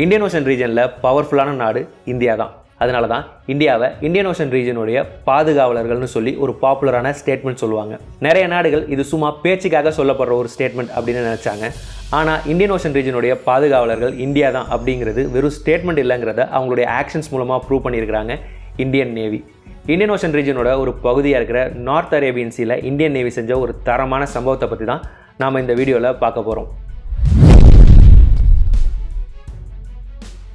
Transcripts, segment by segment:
Indian ocean ரீஜனில் பவர்ஃபுல்லான நாடு இந்தியா தான் அதனால தான் இந்தியாவை இந்தியன் ஓஷன் ரீஜனுடைய பாதுகாவலர்கள்னு சொல்லி ஒரு பாப்புலரான ஸ்டேட்மெண்ட் சொல்லுவாங்க. நிறைய நாடுகள் இது சும்மா பேச்சுக்காக சொல்லப்படுற ஒரு ஸ்டேட்மெண்ட் அப்படின்னு நினச்சாங்க. ஆனால் இந்தியன் ஓஷன் ரீஜனுடைய பாதுகாவலர்கள் இந்தியா தான் அப்படிங்கிறது வெறும் ஸ்டேட்மெண்ட் இல்லைங்கிறத அவங்களுடைய ஆக்ஷன்ஸ் மூலமாக ப்ரூவ் பண்ணியிருக்கிறாங்க இந்தியன் நேவி இந்தியன் ஓஷன் ரீஜனோட ஒரு பகுதியாக இருக்கிற நார்த் அரேபியன் சீல இந்தியன் நேவி செஞ்ச ஒரு தரமான சம்பவத்தை பற்றி தான் நாம் இந்த வீடியோவில் பார்க்க போகிறோம்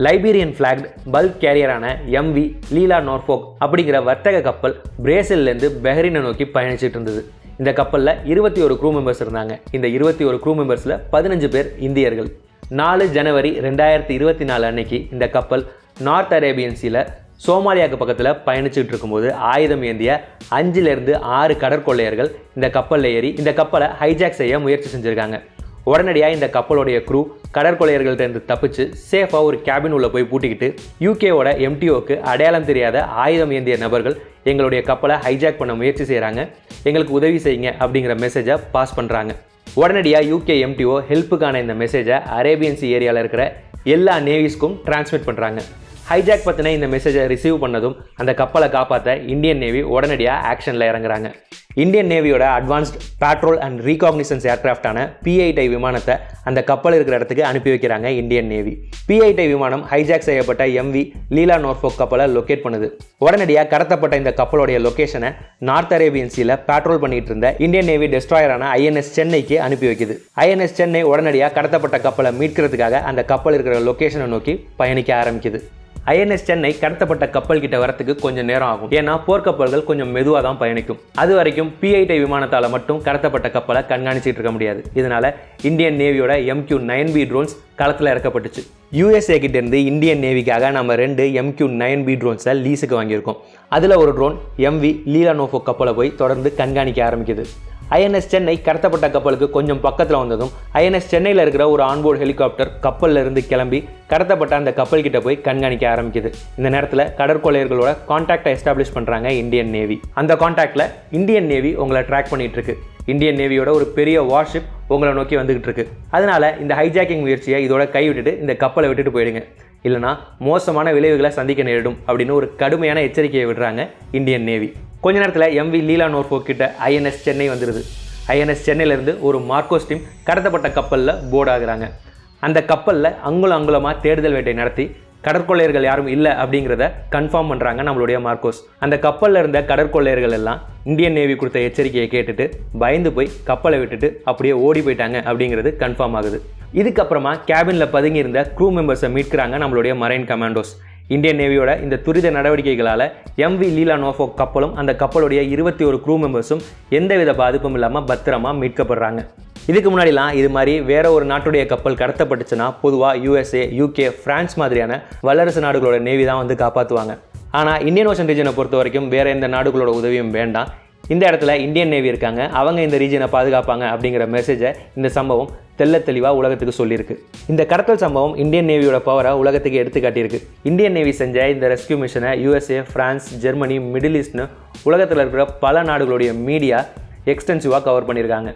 லைபீரியன் ஃப்ளாக்டு பல்க் கேரியரான எம்வி லீலா நோர்ஃபோக் அப்படிங்கிற வர்த்தக கப்பல் பிரேசில்லேருந்து பெஹ்ரினை நோக்கி பயணிச்சுட்டு இருந்தது. இந்த கப்பலில் இருபத்தி ஒரு க்ரூ மெம்பர்ஸ் இருந்தாங்க. இந்த இருபத்தி ஒரு க்ரூ மெம்பர்ஸில் பதினஞ்சு பேர் இந்தியர்கள். நாலு ஜனவரி ரெண்டாயிரத்தி இருபத்தி நாலு அன்னைக்கு இந்த கப்பல் நார்த் அரேபியன் சீல சோமாலியாவுக்கு பக்கத்தில் பயணிச்சுட்டு இருக்கும்போது ஆயுதம் ஏந்திய அஞ்சுலேருந்து ஆறு கடற்கொள்ளையர்கள் இந்த கப்பலில் ஏறி இந்த கப்பலை ஹைஜாக் செய்ய முயற்சி செஞ்சுருக்காங்க. உடனடியாக இந்த கப்பலுடைய க்ரூ கடற்கொலையர்கள்ட்டேருந்து தப்பிச்சு சேஃபாக ஒரு கேபின் உள்ளே போய் பூட்டிக்கிட்டு யூகேவோட எம்டிஓக்கு அடையாளம் தெரியாத ஆயுதம் ஏந்திய நபர்கள் எங்களுடைய கப்பலை ஹைஜாக் பண்ண முயற்சி செய்கிறாங்க எங்களுக்கு உதவி செய்யுங்க அப்படிங்கிற மெசேஜை பாஸ் பண்ணுறாங்க உடனடியாக யூகே எம்டிஓ ஹெல்ப்புக்கான இந்த மெசேஜை அரேபியன்சி ஏரியாவில் இருக்கிற எல்லா நேவிஸ்க்கும் டிரான்ஸ்மிட் பண்ணுறாங்க ஹைஜாக் பற்றின இந்த மெசேஜை ரிசீவ் பண்ணதும் அந்த கப்பலை காப்பாற்ற இந்தியன் நேவி உடனடியாக ஆக்ஷனில் இறங்குறாங்க. இந்தியன் நேவியோட அட்வான்ஸ்ட் பேட்ரோல் அண்ட் ரீகாக்னிசன்ஸ் ஏர்க்ராஃப்டான பிஐடை விமானத்தை அந்த கப்பல் இருக்கிற இடத்துக்கு அனுப்பி வைக்கிறாங்க இந்தியன் நேவி. பிஐடை விமானம் ஹைஜாக் செய்யப்பட்ட எம்வி லீலா நோர்ஃபோக் கப்பலை லொக்கேட் பண்ணுது. உடனடியாக கடத்தப்பட்ட இந்த கப்பலுடைய லொக்கேஷனை நார்த் அரேபியன் சீல பேட்ரோல் பண்ணிட்டு இருந்த இந்தியன் நேவி டெஸ்ட்ராயரான ஐஎன்எஸ் சென்னைக்கு அனுப்பி வைக்குது. ஐஎன்எஸ் சென்னை உடனடியாக கடத்தப்பட்ட கப்பலை மீட்கிறதுக்காக அந்த கப்பல் இருக்கிற லொக்கேஷனை நோக்கி பயணிக்க ஆரம்பிக்குது. ஐஎன்எஸ் சென்னை கடத்தப்பட்ட கப்பல் கிட்ட வரத்துக்கு கொஞ்சம் நேரம் ஆகும். ஏன்னா போர்க்கப்பல்கள் கொஞ்சம் மெதுவாக தான் பயணிக்கும். அது வரைக்கும் பிஐடி விமானத்தால் மட்டும் கடத்தப்பட்ட கப்பலை கண்காணிச்சிட்டு இருக்க முடியாது. இதனால இந்தியன் நேவியோட எம்கியூ நைன் பி ட்ரோன்ஸ் களத்தில் இறக்கப்பட்டுச்சு. யூஎஸ்ஏ கிட்டேருந்து இந்தியன் நேவிக்காக நம்ம ரெண்டு எம்கியூ நைன் பி ட்ரோன்ஸை லீஸுக்கு வாங்கியிருக்கோம். அதில் ஒரு ட்ரோன் எம்வி லீலானோஃபோ கப்பலை போய் தொடர்ந்து கண்காணிக்க ஆரம்பிக்குது. ஐஎன்எஸ் சென்னை கடத்தப்பட்ட கப்பலுக்கு கொஞ்சம் பக்கத்தில் வந்ததும் ஐஎன்எஸ் சென்னையில் இருக்கிற ஒரு ஆன்போர்டு ஹெலிகாப்டர் கப்பலில் இருந்து கிளம்பி கடத்தப்பட்ட அந்த கப்பல் கிட்ட போய் கண்காணிக்க ஆரம்பிக்குது. இந்த நேரத்தில் கடற்கொள்ளையர்களோட கான்டாக்டை எஸ்டாப்ளிஷ் பண்ணுறாங்க இந்தியன் நேவி அந்த கான்டாக்டில் இந்தியன் நேவி உங்களை ட்ராக் பண்ணிட்டு இருக்கு இந்தியன் நேவியோட ஒரு பெரிய வார்ஷிப் உங்களை நோக்கி வந்துகிட்டு இருக்கு அதனால இந்த ஹைஜாக்கிங் முயற்சியை இதோட கைவிட்டுட்டு இந்த கப்பலை விட்டுட்டு போயிடுங்க. இல்லைனா மோசமான விளைவுகளை சந்திக்க நேரிடும் அப்படின்னு ஒரு கடுமையான எச்சரிக்கையை விடுறாங்க இந்தியன் நேவி கொஞ்ச நேரத்தில் எம்வி லீலா நோர்ஃபோ கிட்ட ஐஎன்எஸ் சென்னை வந்துடுது ஐஎன்எஸ் சென்னையிலேருந்து ஒரு மார்க்கோஸ் டீம் கடத்தப்பட்ட கப்பலில் போர்டு ஆகுறாங்க. அந்த கப்பலில் அங்குலம் அங்குலமாக தேடுதல் வேட்டை நடத்தி கடற்கொள்ளையர்கள் யாரும் இல்லை அப்படிங்கிறத கன்ஃபார்ம் பண்ணுறாங்க நம்மளுடைய மார்க்கோஸ். அந்த கப்பலில் இருந்த கடற்கொள்ளையர்கள் எல்லாம் இந்தியன் நேவி கொடுத்த எச்சரிக்கையை கேட்டுட்டு பயந்து போய் கப்பலை விட்டுட்டு அப்படியே ஓடி போயிட்டாங்க அப்படிங்கிறது கன்ஃபார்ம் ஆகுது. இதுக்கப்புறமா கேபினில் பதுங்கி இருந்த க்ரூ மெம்பர்ஸை மீட்கிறாங்க நம்மளுடைய மரைன் கமாண்டோஸ் இந்தியன் நேவியோட இந்த துரித நடவடிக்கைகளால் எம்வி லீலா நோஃபோ கப்பலும் அந்த கப்பலுடைய இருபத்தி ஒரு க்ரூ மெம்பர்ஸும் எந்தவித பாதிப்பும் இல்லாமல் பத்திரமா மீட்கப்படுறாங்க. இதுக்கு முன்னாடிலாம் இது மாதிரி வேற ஒரு நாட்டுடைய கப்பல் கடத்தப்பட்டுச்சுன்னா பொதுவாக யூஎஸ்ஏ யூகே பிரான்ஸ் மாதிரியான வல்லரசு நாடுகளோட நேவி தான் வந்து காப்பாற்றுவாங்க ஆனால் இந்தியன் ஓஷன் ரீஜனை பொறுத்த வரைக்கும் வேறு எந்த நாடுகளோட உதவியும் வேண்டாம். இந்த இடத்துல இந்தியன் நேவி இருக்காங்க. அவங்க இந்த ரீஜனை பாதுகாப்பாங்க அப்படிங்கிற மெசேஜை இந்த சம்பவம் தெல்ல தெளிவாக உலகத்துக்கு சொல்லியிருக்கு. இந்த கடத்தல் சம்பவம் இந்தியன் நேவியோட பவரை உலகத்துக்கு எடுத்து காட்டியிருக்கு. இந்தியன் நேவி செஞ்ச இந்த ரெஸ்கியூ மிஷனை யூஎஸ்ஏ ஃப்ரான்ஸ் ஜெர்மனி மிடில் ஈஸ்ட்னு உலகத்தில் இருக்கிற பல நாடுகளுடைய மீடியா எக்ஸ்டென்சிவாக கவர் பண்ணியிருக்காங்க.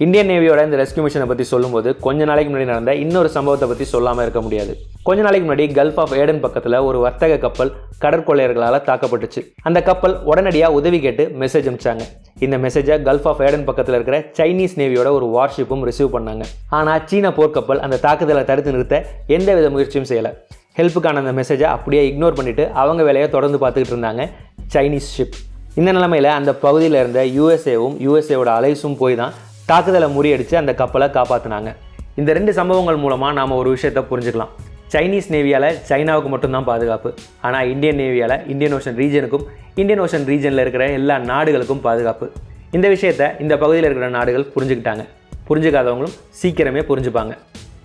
இந்தியன் நேவியோட இந்த ரெஸ்கியூ மிஷனை பற்றி சொல்லும்போது கொஞ்ச நாளைக்கு முன்னாடி நடந்த இன்னொரு சம்பவத்தை பற்றி சொல்லாமல் இருக்க முடியாது. கொஞ்ச நாளைக்கு முன்னாடி கல்ஃப் ஆஃப் ஏடன் பக்கத்தில் ஒரு வர்த்தக கப்பல் கடற்கொள்ளையர்களால் தாக்கப்பட்டுச்சு. அந்த கப்பல் உடனடியாக உதவி கேட்டு மெசேஜ் அனுப்பிச்சாங்க. இந்த மெசேஜை கல்ஃப் ஆஃப் ஏடன் பக்கத்தில் இருக்கிற சைனீஸ் நேவியோட ஒரு வார்ஷிப்பும் ரிசீவ் பண்ணாங்க. ஆனால் சீன போர்க்கப்பல் அந்த தாக்குதலை தடுத்து நிறுத்த எந்தவித முயற்சியும் செய்யலை. ஹெல்ப்புக்கான அந்த மெசேஜை அப்படியே இக்னோர் பண்ணிவிட்டு அவங்க வேலையை தொடர்ந்து பார்த்துக்கிட்டு இருந்தாங்க சைனீஸ் ஷிப் இந்த நிலமையில் அந்த பகுதியில் இருந்த யூஎஸ்ஏவும் யூஎஸ்ஏவோட அலைஸும் போய் தான் தாக்குதலை முறியடித்து அந்த கப்பலை காப்பாற்றினாங்க இந்த ரெண்டு சம்பவங்கள் மூலமாக நாம் ஒரு விஷயத்தை புரிஞ்சுக்கலாம். சைனீஸ் நேவியால் சைனாவுக்கு மட்டும்தான் பாதுகாப்பு. ஆனால் இந்தியன் நேவியால் இந்தியன் ஓஷன் ரீஜனுக்கும் இந்தியன் ஓஷன் ரீஜனில் இருக்கிற எல்லா நாடுகளுக்கும் பாதுகாப்பு. இந்த விஷயத்தை இந்த பகுதியில் இருக்கிற நாடுகள் புரிஞ்சுக்கிட்டாங்க. புரிஞ்சுக்காதவங்களும் சீக்கிரமே புரிஞ்சுப்பாங்க.